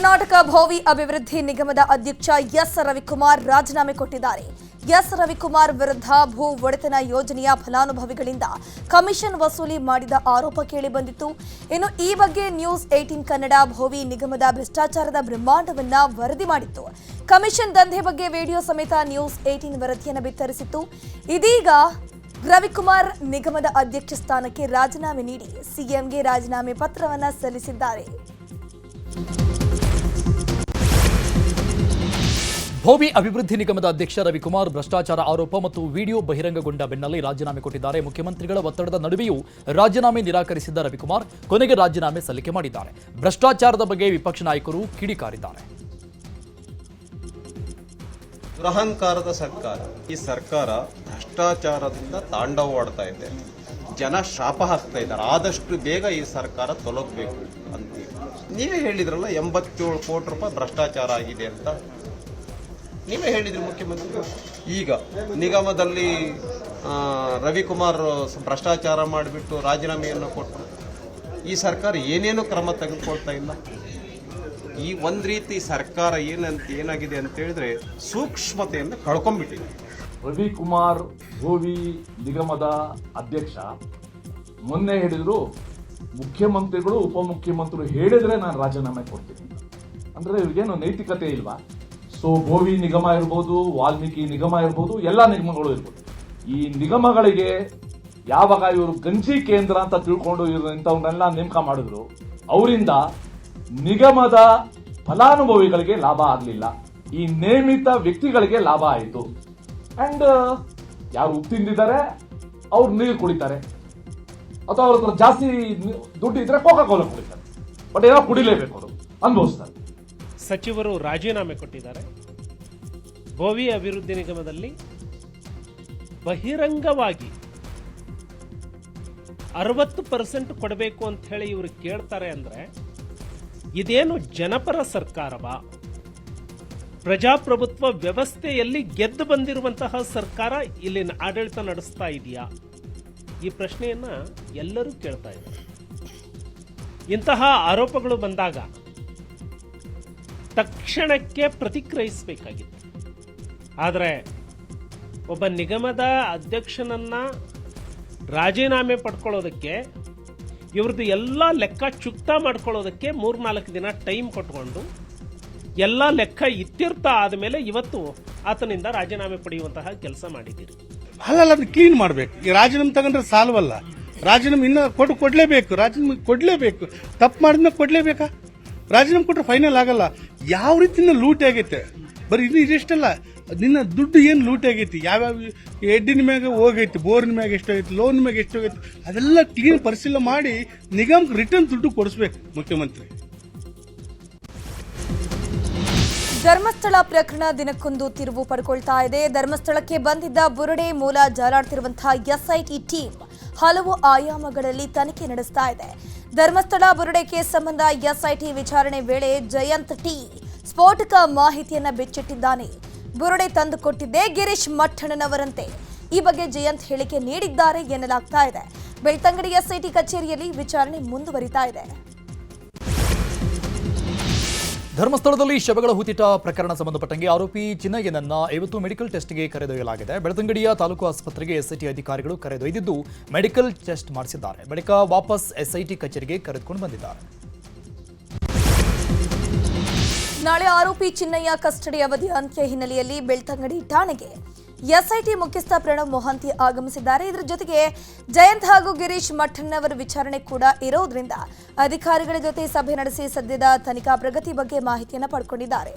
ಕರ್ನಾಟಕ ಭೋವಿ ಅಭಿವೃದ್ಧಿ ನಿಗಮದ ಅಧ್ಯಕ್ಷ ಎಸ್ ರವಿಕುಮಾರ್ ರಾಜೀನಾಮೆ ಕೊಟ್ಟಿದ್ದಾರೆ. ಎಸ್ ರವಿಕುಮಾರ್ ವಿರುದ್ಧ ಭೂ ಒಡೆತನ ಯೋಜನೆಯ ಫಲಾನುಭವಿಗಳಿಂದ ಕಮಿಷನ್ ವಸೂಲಿ ಮಾಡಿದ ಆರೋಪ ಕೇಳಿಬಂದಿತ್ತು ಇನ್ನು ಈ ಬಗ್ಗೆ ನ್ಯೂಸ್ ಏಟೀನ್ ಕನ್ನಡ ಭೋವಿ ನಿಗಮದ ಭ್ರಷ್ಟಾಚಾರದ ಬ್ರಹ್ಮಾಂಡವನ್ನ ವರದಿ ಮಾಡಿತ್ತು. ಕಮಿಷನ್ ದಂಧೆ ಬಗ್ಗೆ ವಿಡಿಯೋ ಸಮೇತ ನ್ಯೂಸ್ ಏಟೀನ್ ವರದಿಯನ್ನು ಬಿತ್ತರಿಸಿತ್ತು. ಇದೀಗ ರವಿಕುಮಾರ್ ನಿಗಮದ ಅಧ್ಯಕ್ಷ ಸ್ಥಾನಕ್ಕೆ ರಾಜೀನಾಮೆ ನೀಡಿ ಸಿಎಂಗೆ ರಾಜೀನಾಮೆ ಪತ್ರವನ್ನ ಸಲ್ಲಿಸಿದ್ದಾರೆ. ಭೋವಿ ಅಭಿವೃದ್ಧಿ ನಿಗಮದ ಅಧ್ಯಕ್ಷ ರವಿಕುಮಾರ್ ಭ್ರಷ್ಟಾಚಾರ ಆರೋಪ ಮತ್ತು ವಿಡಿಯೋ ಬಹಿರಂಗಗೊಂಡ ಬೆನ್ನಲ್ಲೇ ರಾಜೀನಾಮೆ ಕೊಟ್ಟಿದ್ದಾರೆ. ಮುಖ್ಯಮಂತ್ರಿಗಳ ಒತ್ತಡದ ನಡುವೆಯೂ ರಾಜೀನಾಮೆ ನಿರಾಕರಿಸಿದ್ದ ರವಿಕುಮಾರ್ ಕೊನೆಗೆ ರಾಜೀನಾಮೆ ಸಲ್ಲಿಕೆ ಮಾಡಿದ್ದಾರೆ. ಭ್ರಷ್ಟಾಚಾರದ ಬಗ್ಗೆ ವಿಪಕ್ಷ ನಾಯಕರು ಕಿಡಿಕಾರಿದ್ದಾರೆ. ದುರಹಂಕಾರದ ಸರ್ಕಾರ, ಈ ಸರ್ಕಾರ ಭ್ರಷ್ಟಾಚಾರದಿಂದ ತಾಂಡವಾಡ್ತಾ ಇದೆ. ಜನ ಶಾಪ ಹಾಕ್ತಾ ಇದ್ದಾರೆ. ಆದಷ್ಟು ಬೇಗ ಈ ಸರ್ಕಾರ ತೊಲಗಬೇಕು ಅಂತೀವಿ ನೀವೇ ಹೇಳಿದ್ರಲ್ಲ ಎಂಬತ್ತೇಳು ಕೋಟಿ ರೂಪಾಯಿ ಭ್ರಷ್ಟಾಚಾರ ಆಗಿದೆ ಅಂತ. ನೀವೇ ಹೇಳಿದ್ರಿ ಮುಖ್ಯಮಂತ್ರಿ. ಈಗ ನಿಗಮದಲ್ಲಿ ರವಿಕುಮಾರ್ ಭ್ರಷ್ಟಾಚಾರ ಮಾಡಿಬಿಟ್ಟು ರಾಜೀನಾಮೆಯನ್ನು ಕೊಟ್ಟರು ಈ ಸರ್ಕಾರ ಏನೇನು ಕ್ರಮ ತೆಗೆದುಕೊಳ್ತಾ ಇಲ್ಲ? ಈ ಒಂದು ರೀತಿ ಸರ್ಕಾರ ಏನಂತ, ಏನಾಗಿದೆ ಅಂತ ಹೇಳಿದ್ರೆ ಸೂಕ್ಷ್ಮತೆಯನ್ನು ಕಳ್ಕೊಂಡ್ಬಿಟ್ಟಿದೆ. ರವಿಕುಮಾರ್ ಗೋವಿ ನಿಗಮದ ಅಧ್ಯಕ್ಷ, ಮೊನ್ನೆ ಹೇಳಿದ್ರು, ಮುಖ್ಯಮಂತ್ರಿಗಳು, ಉಪಮುಖ್ಯಮಂತ್ರಿಗಳು ಹೇಳಿದ್ರೆ ನಾನು ರಾಜೀನಾಮೆ ಕೊಡ್ತೀನಿ. ಅಂದ್ರೆ ಇವ್ರಿಗೇನು ನೈತಿಕತೆ ಇಲ್ವಾ? ಸೊ ಗೋವಿ ನಿಗಮ ಇರ್ಬೋದು, ವಾಲ್ಮೀಕಿ ನಿಗಮ ಇರ್ಬೋದು, ಎಲ್ಲ ನಿಗಮಗಳು ಇರ್ಬೋದು. ಈ ನಿಗಮಗಳಿಗೆ ಯಾವಾಗ ಇವರು ಗಂಜಿ ಕೇಂದ್ರ ಅಂತ ತಿಳ್ಕೊಂಡು ಇಂಥವನ್ನೆಲ್ಲ ನೇಮಕ ಮಾಡಿದ್ರು, ಅವರಿಂದ ನಿಗಮದ ಫಲಾನುಭವಿಗಳಿಗೆ ಲಾಭ ಆಗಲಿಲ್ಲ. ಈ ನೇಮಿತ ವ್ಯಕ್ತಿಗಳಿಗೆ ಲಾಭ ಆಯಿತು. ಅಂಡ್, ಯಾರು ತಿಂದಿದ್ದಾರೆ, ಅವ್ರು ನೀರು ಕುಡಿತಾರೆ. ಅಥವಾ ಅವ್ರ ಹತ್ರ ಜಾಸ್ತಿ ದುಡ್ಡು ಇದ್ರೆ ಕೋಕಾ ಕೋಲ ಕುಡಿತಾರೆ. ಬಟ್ ಏನೋ ಕುಡಿಲೇಬೇಕು ಅವರು, ಅನುಭವಿಸ್ತಾರೆ. ಸಚಿವರು ರಾಜೀನಾಮೆ ಕೊಟ್ಟಿದ್ದಾರೆ. ಭೋವಿ ಅಭಿವೃದ್ಧಿ ನಿಗಮದಲ್ಲಿ ಬಹಿರಂಗವಾಗಿ ಅರವತ್ತು ಪರ್ಸೆಂಟ್ ಕೊಡಬೇಕು ಅಂತ ಹೇಳಿ ಇವರು ಕೇಳ್ತಾರೆ ಅಂದ್ರೆ, ಇದೇನು ಜನಪರ ಸರ್ಕಾರವಾ? ಪ್ರಜಾಪ್ರಭುತ್ವ ವ್ಯವಸ್ಥೆಯಲ್ಲಿ ಗೆದ್ದು ಬಂದಿರುವಂತಹ ಸರ್ಕಾರ ಇಲ್ಲಿನ ಆಡಳಿತ ನಡೆಸ್ತಾ ಇದೆಯಾ? ಈ ಪ್ರಶ್ನೆಯನ್ನ ಎಲ್ಲರೂ ಕೇಳ್ತಾ ಇದ್ದಾರೆ. ಇಂತಹ ಆರೋಪಗಳು ಬಂದಾಗ ತಕ್ಷಣಕ್ಕೆ ಪ್ರತಿಕ್ರಿಯಿಸಬೇಕಾಗಿತ್ತು. ಆದರೆ ಒಬ್ಬ ನಿಗಮದ ಅಧ್ಯಕ್ಷನನ್ನ ರಾಜೀನಾಮೆ ಪಡ್ಕೊಳ್ಳೋದಕ್ಕೆ, ಇವ್ರದ್ದು ಎಲ್ಲ ಲೆಕ್ಕ ಚುಕ್ತ ಮಾಡ್ಕೊಳ್ಳೋದಕ್ಕೆ ಮೂರ್ನಾಲ್ಕು ದಿನ ಟೈಮ್ ಕೊಟ್ಕೊಂಡು ಎಲ್ಲ ಲೆಕ್ಕ ಇತ್ಯರ್ಥ ಆದಮೇಲೆ ಇವತ್ತು ಆತನಿಂದ ರಾಜೀನಾಮೆ ಪಡೆಯುವಂತಹ ಕೆಲಸ ಮಾಡಿದ್ದೀರಿ. ಅಲ್ಲಲ್ಲ, ಅದನ್ನ ಕ್ಲೀನ್ ಮಾಡ್ಬೇಕು. ಈ ರಾಜೀನಾಮೆ ತಗೊಂಡ್ರೆ ಸಾಲ್ವಲ್ಲ. ರಾಜೀನಾಮೆ ಇನ್ನ ಕೊಟ್ಟು ಕೊಡ್ಲೇಬೇಕು. ರಾಜೀನಾಮೆ ಕೊಡ್ಲೇಬೇಕು. ತಪ್ಪು ಮಾಡಿದ್ಮೇಲೆ ಕೊಡ್ಲೇಬೇಕಾ? ರಾಜೀನಾಮೆ ಕೊಟ್ಟರೆ ಫೈನಲ್ ಆಗಲ್ಲ. ಯಾವ ರೀತಿನ ಲೂಟಿ ಆಗೈತೆ? ಬರೀ ಇದು ಇದಿಷ್ಟಲ್ಲ. ನಿನ್ನ ದುಡ್ಡು ಏನು ಲೂಟಿ ಆಗೈತಿ? ಯಾವ್ಯಾವ ಎಡ್ಡಿನ ಮ್ಯಾಗ ಹೋಗೈತಿ? ಬೋರಿನ ಮ್ಯಾಗ ಎಷ್ಟಾಗೈತಿ? ಲೋನ್ ಮ್ಯಾಗ ಎಷ್ಟಾಗೈತಿ? ಅದೆಲ್ಲ ಕ್ಲೀನ್ ಪರಿಶೀಲನೆ ಮಾಡಿ ನಿಗಮಕ್ಕೆ ರಿಟರ್ನ್ ದುಡ್ಡು ಕೊಡಿಸ್ಬೇಕು ಮುಖ್ಯಮಂತ್ರಿ. ಧರ್ಮಸ್ಥಳ ಪ್ರಕರಣ ದಿನಕ್ಕೊಂದು ತಿರುವು ಪಡ್ಕೊಳ್ತಾ ಇದೆ. ಧರ್ಮಸ್ಥಳಕ್ಕೆ ಬಂದಿದ್ದ ಬುರುಡೆ ಮೂಲ ಜಾಲಾಡ್ತಿರುವಂತಹ ಎಸ್ಐಟಿ ಟೀಮ್ ಹಲವು ಆಯಾಮಗಳಲ್ಲಿ ತನಿಖೆ ನಡೆಸ್ತಾ ಇದೆ. ಧರ್ಮಸ್ಥಳ ಬುರುಡೆ ಕೇಸ್ ಸಂಬಂಧ ಎಸ್ಐಟಿ ವಿಚಾರಣೆ ವೇಳೆ ಜಯಂತ್ ಟಿ ಸ್ಫೋಟಕ ಮಾಹಿತಿಯನ್ನ ಬಿಚ್ಚಿಟ್ಟಿದ್ದಾನೆ. ಬುರುಡೆ ತಂದುಕೊಟ್ಟಿದ್ದೇ ಗಿರೀಶ್ ಮಠಣ್ಣನವರಂತೆ. ಈ ಬಗ್ಗೆ ಜಯಂತ್ ಹೇಳಿಕೆ ನೀಡಿದ್ದಾರೆ ಎನ್ನಲಾಗ್ತಾ ಇದೆ. ಬೆಳ್ತಂಗಡಿ ಎಸ್ಐಟಿ ಕಚೇರಿಯಲ್ಲಿ ವಿಚಾರಣೆ ಮುಂದುವರಿತಾ ಇದೆ. ಧರ್ಮಸ್ಥಳದಲ್ಲಿ ಶವಗಳ ಹೂತಿಟ ಪ್ರಕರಣ ಸಂಬಂಧಪಟ್ಟಂಗೆ ಆರೋಪಿ ಚಿನ್ನಯ್ಯನನ್ನ ಇವತ್ತು ಮೆಡಿಕಲ್ ಟೆಸ್ಟ್ಗೆ ಕರೆದೊಯ್ಯಲಾಗಿದೆ. ಬೆಳತಂಗಡಿಯ ತಾಲೂಕು ಆಸ್ಪತ್ರೆಗೆ ಎಸ್ಐಟಿ ಅಧಿಕಾರಿಗಳು ಕರೆದೊಯ್ದಿದ್ದು ಮೆಡಿಕಲ್ ಟೆಸ್ಟ್ ಮಾಡಿಸಿದ್ದಾರೆ. ಬಳಿಕ ವಾಪಸ್ ಎಸ್ಐಟಿ ಕಚೇರಿಗೆ ಕರೆದುಕೊಂಡು ಬಂದಿದ್ದಾರೆ. ನಾಳೆ ಆರೋಪಿ ಚಿನ್ನಯ್ಯ ಕಸ್ಟಡಿ ಅವಧಿ ಅಂತ್ಯ ಹಿನ್ನೆಲೆಯಲ್ಲಿ ಬೆಳ್ತಂಗಡಿ ಠಾಣೆಗೆ ಎಸ್ಐಟಿ ಮುಖ್ಯಸ್ಥ ಪ್ರಣವ್ ಮೊಹಂತಿ ಆಗಮಿಸಿದ್ದಾರೆ. ಇದರ ಜೊತೆಗೆ ಜಯಂತ್ ಹಾಗೂ ಗಿರೀಶ್ ಮಠಣ್ಣವರ ವಿಚಾರಣೆ ಕೂಡ ಇರೋದ್ರಿಂದ ಅಧಿಕಾರಿಗಳ ಜೊತೆ ಸಭೆ ನಡೆಸಿ ಸದ್ಯದ ತನಿಖಾ ಪ್ರಗತಿ ಬಗ್ಗೆ ಮಾಹಿತಿಯನ್ನು ಪಡ್ಕೊಂಡಿದ್ದಾರೆ.